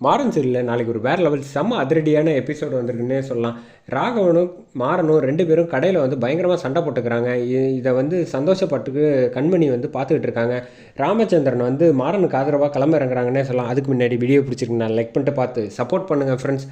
மாறன் சீரியலில் நாளைக்கு ஒரு வேறு லெவல் செம்ம அதிரடியான எபிசோடு வந்திருக்குன்னே சொல்லலாம். ராகவனும் மாறனும் ரெண்டு பேரும் கடையில் வந்து பயங்கரமாக சண்டை போட்டுக்கிறாங்க. இ- இதை வந்து சந்தோஷப்பட்டுக்கு கண்மணி வந்து பார்த்துக்கிட்டு இருக்காங்க. ராமச்சந்திரன் வந்து மாறனுக்கு ஆதரவாக கிளம்ப இறங்குறாங்கன்னே சொல்லலாம். அதுக்கு முன்னாடி வீடியோ பிடிச்சிருக்கு. நான் லைக் பண்ணிட்டு பார்த்து சப்போர்ட் பண்ணுங்கள் ஃப்ரெண்ட்ஸ்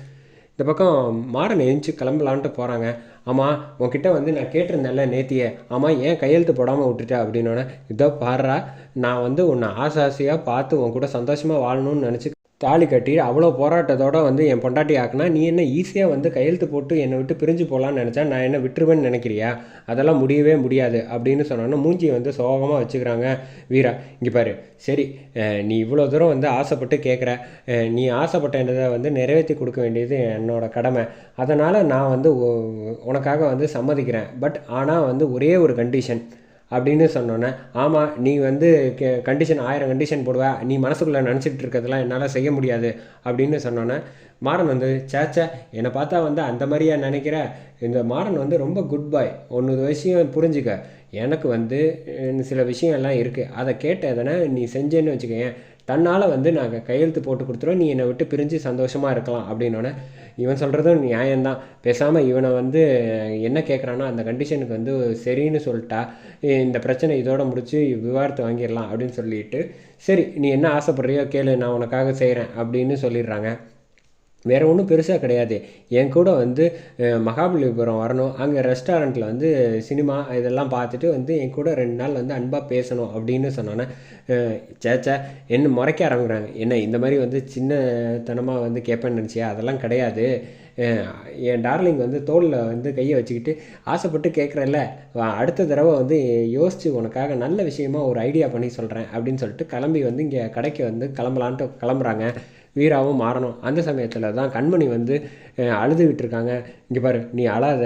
இந்த பக்கம் மாறன் எழுந்துச்சு கிளம்பலான்ட்டு போகிறாங்க ஆமாம் உன்கிட்ட வந்து நான் கேட்டிருந்தேன்ல நேத்தியே. ஆமாம் ஏன் கையெழுத்து போடாமல் விட்டுட்டேன் அப்படின்னோடனே இதோ பாடுறா நான் வந்து உன்னை ஆசை ஆசையாக பார்த்து உன் கூட சந்தோஷமாக வாழணும்னு நினச்சி தாலி கட்டி அவ்வளோ போராட்டத்தோட வந்து என் பொண்டாட்டி ஆக்குனா நீ என்ன ஈஸியாக வந்து கையெழுத்து போட்டு என்னை விட்டு பிரிஞ்சு போகலான்னு நினச்சா நான் என்ன விட்டுருவேன்னு நினைக்கிறியா? அதெல்லாம் முடியவே முடியாது அப்படின்னு சொன்னோன்னா மூஞ்சியை வந்து சோகமாக வச்சுக்கிறாங்க வீரா. இங்கே பாரு. சரி நீ இவ்வளோ தூரம் வந்து ஆசைப்பட்டு கேட்குற நீ ஆசைப்பட்டதை வந்து நிறைவேற்றி கொடுக்க வேண்டியது என்னோட கடமை. அதனால் நான் வந்து உனக்காக வந்து சம்மதிக்கிறேன். பட் ஆனால் வந்து ஒரே ஒரு கண்டிஷன் அப்படின்னு சொன்னோன்னே ஆமாம் நீ வந்து கண்டிஷன் ஆயிரம் கண்டிஷன் போடுவ நீ மனசுக்குள்ளே நினச்சிட்டு இருக்கிறதெல்லாம் என்னால் செய்ய முடியாது அப்படின்னு சொன்னோன்னே மாறன் வந்து சேச்சே என்னை பார்த்தா வந்து அந்த மாதிரியா நினைக்கிற? இந்த மாறன் வந்து ரொம்ப குட் பாய் ஒன்று விஷயம் புரிஞ்சுக்க. எனக்கு வந்து சில விஷயம் எல்லாம் இருக்குது அதை கேட்டதனை நீ செஞ்சேன்னு வச்சுக்கேன் தன்னால் வந்து நாங்கள் கையெழுத்து போட்டு கொடுத்துருவோம். நீ என்னை விட்டு பிரிஞ்சு சந்தோஷமாக இருக்கலாம் அப்படின்னோடனே இவன் சொல்கிறதும் நியாயம்தான். பேசாமல் இவனை வந்து என்ன கேட்குறானோ அந்த கண்டிஷனுக்கு வந்து சரின்னு சொல்லிட்டா இந்த பிரச்சனை இதோட முடிச்சு விவாதத்தை வாங்கிடலாம் அப்படின்னு சொல்லிட்டு சரி நீ என்ன ஆசைப்படுறியோ கேளு நான் உனக்காக செய்கிறேன் அப்படின்னு சொல்லிடுறாங்க. வேறு ஒன்றும் பெருசாக கிடையாது. என் கூட வந்து மகாபலிபுரம் வரணும். அங்கே ரெஸ்டாரண்ட்டில் வந்து சினிமா இதெல்லாம் பார்த்துட்டு வந்து என் கூட ரெண்டு நாள் வந்து அன்பாக பேசணும் அப்படின்னு சொன்னோன்னே சேச்சா என்ன முறைக்க ஆரம்பிக்கிறாங்க? என்ன இந்த மாதிரி வந்து சின்னத்தனமாக வந்து கேட்பேன்னு நினச்சியா? அதெல்லாம் கிடையாது. என் டார்லிங் வந்து தோளில் வந்து கையை வச்சுக்கிட்டு ஆசைப்பட்டு கேட்குறல்ல அடுத்த தடவை வந்து யோசித்து உனக்காக நல்ல விஷயமா ஒரு ஐடியா பண்ணி சொல்கிறேன் அப்படின்னு சொல்லிட்டு கிளம்பி வந்து இங்கே கடைக்கு வந்து கிளம்பலான்ட்டு கிளம்புறாங்க. வீராவும் மாறணும். அந்த சமயத்தில் தான் கண்மணி வந்து அழுது அழுதுகிட்டு இருக்காங்க இங்கே பாரு நீ அழாத.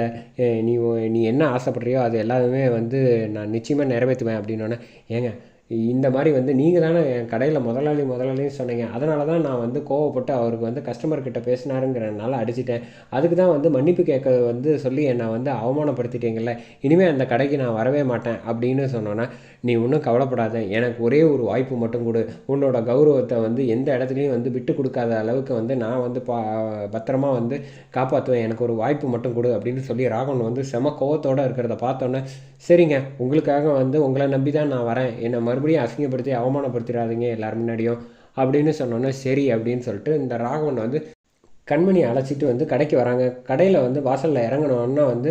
நீ நீ என்ன ஆசைப்படுறியோ அது எல்லாமே வந்து நான் நிச்சயமாக நிறைவேற்றுவேன் அப்படின்னோடனே ஏங்க இந்த மாதிரி வந்து நீங்கள் தானே என் கடையில் முதலாளி முதலாளின்னு சொன்னீங்க. அதனால தான் நான் வந்து கோவப்பட்டு அவருக்கு வந்து கஸ்டமர் கிட்ட பேசினாருங்கிறனால அடிச்சிட்டேன். அதுக்கு தான் வந்து மன்னிப்பு கேட்க வந்து சொல்லி என்னை வந்து அவமானப்படுத்திட்டீங்கல்ல. இனிமேல் அந்த கடைக்கு நான் வரவே மாட்டேன் அப்படின்னு சொன்னோன்னே நீ ஒன்றும் கவலைப்படாத. எனக்கு ஒரே ஒரு வாய்ப்பு மட்டும் கொடு. உன்னோட கௌரவத்தை வந்து எந்த இடத்துலையும் வந்து விட்டு கொடுக்காத அளவுக்கு வந்து நான் வந்து பா பத்திரமா வந்து காப்பாற்றுவேன் எனக்கு ஒரு வாய்ப்பு மட்டும் கொடு அப்படின்னு சொல்லி ராகவன் வந்து செம கோவத்தோடு இருக்கிறத பார்த்தோன்னே சரிங்க. உங்களுக்காக வந்து உங்களை நம்பி தான் நான் வரேன். என்னை மறுபடியும் அசிங்கப்படுத்தி அவமானப்படுத்திடாதீங்க எல்லார் முன்னாடியும் அப்படின்னு சொன்னோன்னே சரி அப்படின்னு சொல்லிட்டு இந்த ராகவன் வந்து கண்மணி அழைச்சிட்டு வந்து கடைக்கு வராங்க. கடையில் வந்து வாசலில் இறங்கணுன்னா வந்து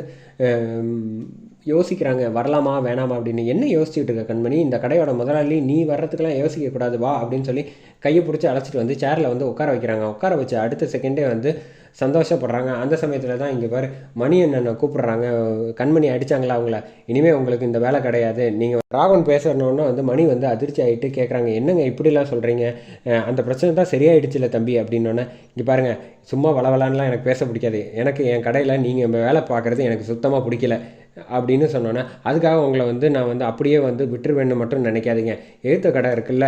யோசிக்கிறாங்க வரலாமா வேணாமா? அப்படின்னு. என்ன யோசிச்சுட்டு இருக்க கண்மணி? இந்த கடையோட முதலாளி நீ வர்றதுக்கெல்லாம் யோசிக்கக்கூடாது. வா அப்படின்னு சொல்லி கையை பிடிச்சி அழைச்சிட்டு வந்து சேரில் வந்து உட்கார வைக்கிறாங்க. உட்கார வச்சு அடுத்த செகண்டே வந்து சந்தோஷப்படுறாங்க. அந்த சமயத்தில் தான் இங்கே பாரு மணி என்னென்ன கூப்பிட்றாங்க. கண்மணி அடித்தாங்களா அவங்கள? இனிமேல் உங்களுக்கு இந்த வேலை கிடையாது. நீங்கள் ராகவன் பேசுறனோன்னா வந்து மணி வந்து அதிர்ச்சி ஆகிட்டு கேட்குறாங்க என்னங்க இப்படிலாம் சொல்கிறீங்க அந்த பிரச்சனை தான் சரியாயிடுச்சுல தம்பி அப்படின்னோடனே இங்கே பாருங்கள் சும்மா வளவலான்லாம் எனக்கு பேச பிடிக்காது. எனக்கு என் கடையில் நீங்கள் வேலை பார்க்குறது எனக்கு சுத்தமாக பிடிக்கல. அப்படின்னு சொன்னோன்னே அதுக்காக உங்களை வந்து நான் வந்து அப்படியே வந்து விட்டுருவேன்னு மட்டும் நினைக்காதீங்க. எழுத்த கடை இருக்குல்ல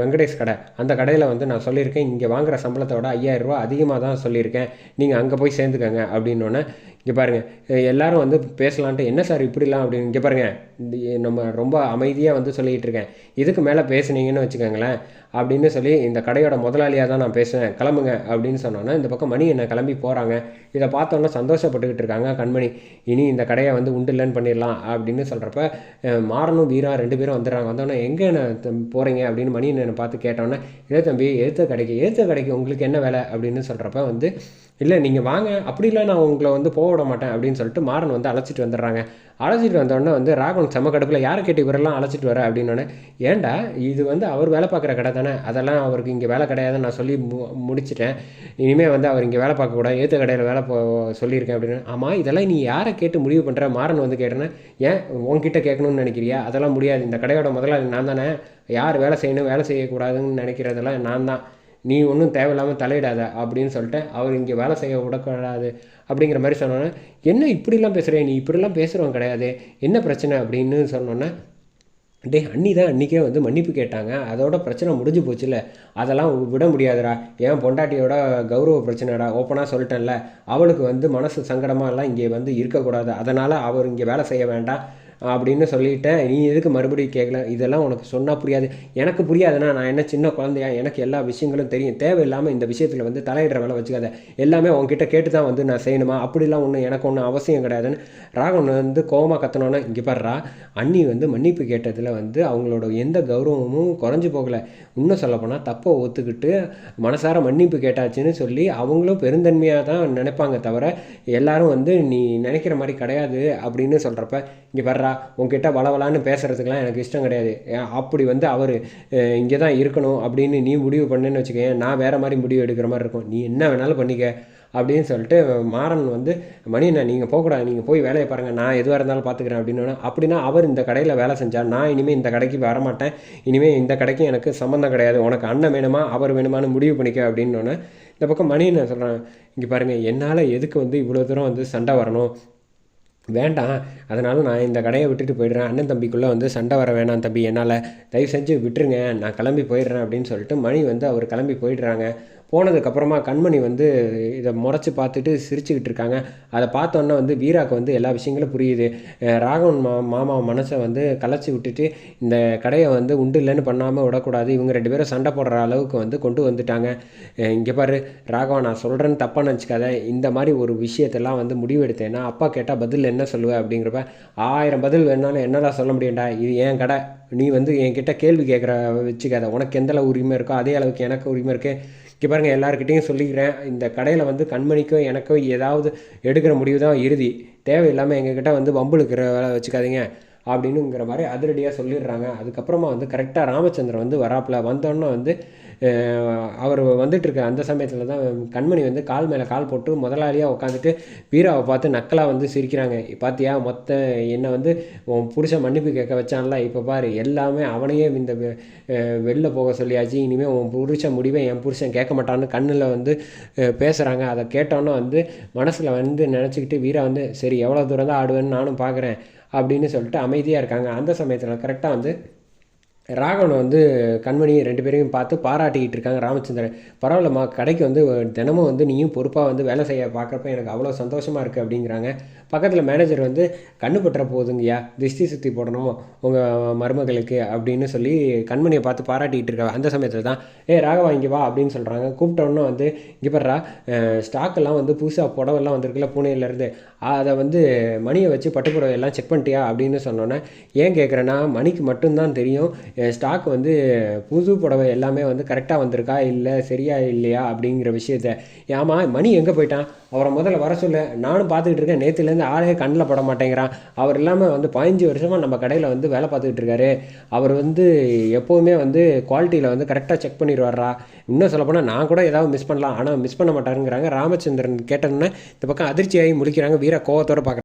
வெங்கடேஷ் கடை. அந்த கடையில் வந்து நான் சொல்லியிருக்கேன் இங்கே வாங்குற சம்பளத்தோட ஐயாயிரம் ரூபா அதிகமாக தான் சொல்லியிருக்கேன். நீங்கள் அங்கே போய் சேர்ந்துக்கங்க அப்படின்னோடனே இங்கே பாருங்கள் எல்லோரும் வந்து பேசலான்ட்டு என்ன சார் இப்படிலாம்? அப்படின்னு இங்கே பாருங்கள் நம்ம ரொம்ப அமைதியாக வந்து சொல்லிகிட்டு இருக்கேன். இதுக்கு மேலே பேசுனீங்கன்னு வச்சுக்கோங்களேன் அப்படின்னு சொல்லி இந்த கடையோட முதலாளியாக தான் நான் பேசுவேன். கிளம்புங்க அப்படின்னு சொன்னோன்னே இந்த பக்கம் மணி என்ன கிளம்பி போகிறாங்க இதை பார்த்தோன்னே சந்தோஷப்பட்டுக்கிட்டு இருக்காங்க கண்மணி. இனி இந்த கடையை வந்து உண்டு இல்லைன்னு பண்ணிடலாம் அப்படின்னு சொல்கிறப்ப மாறனும் வீரா ரெண்டு பேரும் வந்துடுறாங்க. வந்தோடனே எங்கே என்ன போகிறீங்க அப்படின்னு மணி என்னை பார்த்து கேட்டோன்னே இல்லை தம்பி எழுத்த கடைக்கு எழுத்த கடைக்கு உங்களுக்கு என்ன வேலை? அப்படின்னு சொல்கிறப்ப வந்து இல்லை நீங்கள் வாங்க. அப்படிலாம் நான் உங்களை வந்து போக விட மாட்டேன் அப்படின்னு சொல்லிட்டு மாறன் வந்து அழைச்சிட்டு வந்துடுறாங்க. அழைச்சிட்டு வந்தோடனே வந்து ராகவன் செம்ம கடுப்பில் யாரை கேட்டு இவரெல்லாம் அழைச்சிட்டு வர அப்படின்னோடனே ஏன்டா இது வந்து அவர் வேலை பார்க்குற கடை தானே. அதெல்லாம் அவருக்கு இங்கே வேலை கிடையாதுன்னு நான் சொல்லி மு முடிச்சிட்டேன். இனிமேல் வந்து அவர் இங்கே வேலை பார்க்கக்கூடாது ஏற்ற கடையில் வேலை போ சொல்லியிருக்கேன் அப்படின்னு. ஆமாம் இதெல்லாம் நீ யாரை கேட்டு முடிவு பண்ணுற மாறன் வந்து கேட்டேன்னா ஏன் உன்கிட்ட கேட்கணும்னு நினைக்கிறியா? அதெல்லாம் முடியாது. இந்த கடையோட முதலாளி நான் தானே. யார் வேலை செய்யணும் வேலை செய்யக்கூடாதுன்னு நினைக்கிறதெல்லாம் நான் தான். நீ ஒன்றும் தேவையில்லாமல் தலையிடாத அப்படின்னு சொல்லிட்டு அவர் இங்கே வேலை செய்ய விடக்கூடாது அப்படிங்கிற மாதிரி சொன்னோன்னே என்ன இப்படிலாம் பேசுகிறே நீ இப்படிலாம் பேசுகிறவன் கிடையாது. என்ன பிரச்சனை? அப்படின்னு சொன்னோன்னே டேய் அண்ணி தான் அன்றைக்கே வந்து மன்னிப்பு கேட்டாங்க. அதோட பிரச்சனை முடிஞ்சு போச்சுல்ல அதெல்லாம் விட முடியாதுடா. ஏன் பொண்டாட்டியோட கௌரவ பிரச்சனைடா. ஓப்பனாக சொல்லிட்டேன்ல. அவளுக்கு வந்து மனசு சங்கடமாக எல்லாம் இங்கே வந்து இருக்கக்கூடாது. அதனால் அவர் இங்கே வேலை செய்ய வேண்டாம். அப்படின்னு சொல்லிட்டேன். நீ எதுக்கு மறுபடியும் கேட்கல இதெல்லாம் உனக்கு சொன்னால் புரியாது. எனக்கு புரியாதுன்னா நான் என்ன சின்ன குழந்தையா? எனக்கு எல்லா விஷயங்களும் தெரியும். தேவையில்லாமல் இந்த விஷயத்தில் வந்து தலையிடுற வேலை வச்சுக்காத. எல்லாமே உங்ககிட்ட கேட்டு தான் வந்து நான் செய்யணுமா? அப்படிலாம் ஒன்றும் எனக்கு ஒன்றும் அவசியம் கிடையாதுன்னு ராகவன் வந்து கோவமாக கத்தனோன்னு இங்கே பாடுறா அண்ணி வந்து மன்னிப்பு கேட்டதில் வந்து அவங்களோட எந்த கௌரவமும் குறைஞ்சி போகலை. இன்னும் சொல்லப்போனால் தப்பை ஒத்துக்கிட்டு மனசார மன்னிப்பு கேட்டாச்சுன்னு சொல்லி அவங்களும் பெருந்தன்மையாக தான் நினைப்பாங்க தவிர எல்லாரும் வந்து நீ நினைக்கிற மாதிரி கிடையாது அப்படின்னு சொல்கிறப்ப இங்கே வர்றா உன்கிட்ட வளவலான்னு பேசுகிறதுக்கெலாம் எனக்கு இஷ்டம் கிடையாது. ஏன் அப்படி வந்து அவர் இங்கே தான் இருக்கணும் அப்படின்னு நீ முடிவு பண்ணுன்னு வச்சுக்கேன் நான் வேறு மாதிரி முடிவு எடுக்கிற மாதிரி இருக்கும். நீ என்ன வேணாலும் பண்ணிக்க அப்படின்னு சொல்லிட்டு மாறன் வந்து மணியண்ணா நீங்கள் போகக்கூடாது நீங்கள் போய் வேலையை பாருங்கள் நான் எதுவாக இருந்தாலும் பார்த்துக்கிறேன் அப்படின்னு அப்படின்னா அவர் இந்த கடையில் வேலை செஞ்சால் நான் இனிமேல் இந்த கடைக்கு வரமாட்டேன். இனிமேல் இந்த கடைக்கு எனக்கு சம்மந்தம் கிடையாது. உனக்கு அண்ணன் வேணுமா அவர் வேணுமான்னு முடிவு பண்ணிக்க அப்படின்னு இந்த பக்கம் மணியண்ணன் சொல்கிறேன் இங்கே பாருங்கள் என்னால் எதுக்கு வந்து இவ்வளோ தூரம் வந்து சண்டை வரணும்? வேண்டாம். அதனால் நான் இந்த கடையை விட்டுட்டு போயிடுறேன். அண்ணன் தம்பிக்குள்ளே வந்து சண்டை வர வேணாம் தம்பி. என்னால் தயவு செஞ்சு விட்டுருங்க. நான் கிளம்பி போயிடுறேன் அப்படின்னு சொல்லிட்டு மணி வந்து அவர் கிளம்பி போயிடுறாங்க. போனதுக்கப்புறமா கண்மணி வந்து இதை முறைச்சி பார்த்துட்டு சிரிச்சுக்கிட்டு இருக்காங்க. அதை பார்த்தோன்னே வந்து வீராக்கு வந்து எல்லா விஷயங்களும் புரியுது. ராகவன் மா மாமா மனசை வந்து கலைச்சி விட்டுட்டு இந்த கடையை வந்து உண்டு இல்லைன்னு பண்ணாமல் விடக்கூடாது. இவங்க ரெண்டு பேரும் சண்டை போடுற அளவுக்கு வந்து கொண்டு வந்துட்டாங்க. இங்கே பாரு ராகவன் நான் சொல்கிறேன்னு தப்பாக நினச்சிக்காத. இந்த மாதிரி ஒரு விஷயத்தெல்லாம் வந்து முடிவெடுத்தேன்னா அப்பா கேட்டால் பதில் என்ன சொல்லுவேன் அப்படிங்கிறப்ப ஆயிரம் பதில் வேணாலும் என்னடா சொல்ல முடியும்டா? இது என் கடை. நீ வந்து என்கிட்ட கேள்வி கேட்குற வச்சுக்காத. உனக்கு எந்த அளவு உரிமை இருக்கோ அதே அளவுக்கு எனக்கு உரிமை இருக்குது இங்கே பாருங்கள் எல்லாருக்கிட்டையும் சொல்லிக்கிறேன். இந்த கடையில் வந்து கண்மணிக்கோ எனக்கோ ஏதாவது எடுக்கிற முடிவு தான் இறுதி. தேவையில்லாமல் எங்ககிட்ட வந்து வம்புழுக்கிற வேலை வச்சுக்காதீங்க அப்படின்னுங்கிற மாதிரி அதிரடியாக சொல்லிடுறாங்க. அதுக்கப்புறமா வந்து கரெக்டாக ராமச்சந்திரன் வந்து வராப்பில். வந்தோன்னே வந்து அவர் வந்துட்டுருக்க அந்த சமயத்தில் தான் கண்மணி வந்து கால் மேலே கால் போட்டு முதலாளியாக உட்காந்துட்டு வீராவை பார்த்து நக்கலாக வந்து சிரிக்கிறாங்க. பார்த்தியா மொத்த என்னை வந்து உன் புருஷன் மன்னிப்பு கேட்க வச்சான்ல? இப்போ பாரு எல்லாமே அவனையே இந்த வெளில போக சொல்லியாச்சு. இனிமேல் உன் புருஷன் முடிவை என் புருஷன் கேட்க மாட்டான்னு கண்ணில் வந்து பேசுகிறாங்க அதை கேட்டோன்னே வந்து மனசில் வந்து நினச்சிக்கிட்டு வீரா வந்து சரி எவ்வளோ தூரம் தான் ஆடுவேன்னு நானும் பார்க்குறேன் அப்படின்னு சொல்லிட்டு அமைதியாக இருக்காங்க. அந்த சமயத்தில் கரெக்டாக வந்து ராகவனை வந்து கண்மணி ரெண்டு பேரையும் பார்த்து பாராட்டிக்கிட்டு இருக்காங்க ராமச்சந்திரன். பரவாயில்லம்மா கடைக்கு வந்து தினமும் வந்து நீயும் பொறுப்பாக வந்து வேலை செய்ய பார்க்குறப்ப எனக்கு அவ்வளோ சந்தோஷமாக இருக்குது அப்படிங்கிறாங்க. பக்கத்தில் மேனேஜர் வந்து கண்ணு பற்ற போகுதுங்கய்யா திஷ்டி சுற்றி போடணும் உங்கள் மருமகளுக்கு? அப்படின்னு சொல்லி கண்மணியை பார்த்து பாராட்டிக்கிட்டு இருக்காங்க. அந்த சமயத்தில் தான் ஏ ராகவா இங்கே வா அப்படின்னு சொல்கிறாங்க கூப்பிட்டோன்னே வந்து இங்கே பர்றா ஸ்டாக்கெல்லாம் வந்து புதுசாக புடவெல்லாம் வந்திருக்குல்ல பூனேலேருந்து அதை வந்து மணியை வச்சு பட்டுப்புடவை எல்லாம் செக் பண்ணிட்டியா? அப்படின்னு சொன்னோன்னே ஏன் கேட்குறேன்னா மணிக்கு மட்டும்தான் தெரியும். ஸ்டாக் வந்து புது புடவை எல்லாமே வந்து கரெக்டாக வந்திருக்கா இல்லை சரியா இல்லையா அப்படிங்கிற விஷயத்த ஏமா மணி எங்கே போயிட்டான்? அவரை முதல்ல வர சொல்ல. நானும் பார்த்துக்கிட்டு இருக்கேன். நேற்றுலேருந்து ஆளே கண்ணில் பட மாட்டேங்கிறான். அவர் இல்லாமல் வந்து பதினஞ்சு வருஷமாக நம்ம கடையில் வந்து வேலை பார்த்துக்கிட்டு இருக்காரு. அவர் வந்து எப்போவுமே வந்து குவாலிட்டியில் வந்து கரெக்டாக செக் பண்ணிடுவாரா? இன்னும் சொல்லப்போனால் நான் கூட ஏதாவது மிஸ் பண்ணலாம். ஆனால் மிஸ் பண்ண மாட்டாருங்கிறாங்க. ராமச்சந்திரன் கேட்டோன்னே இந்த பக்கம் அதிர்ச்சியாகி முடிக்கிறாங்க வீர கோவத்தோட பார்க்குறாங்க.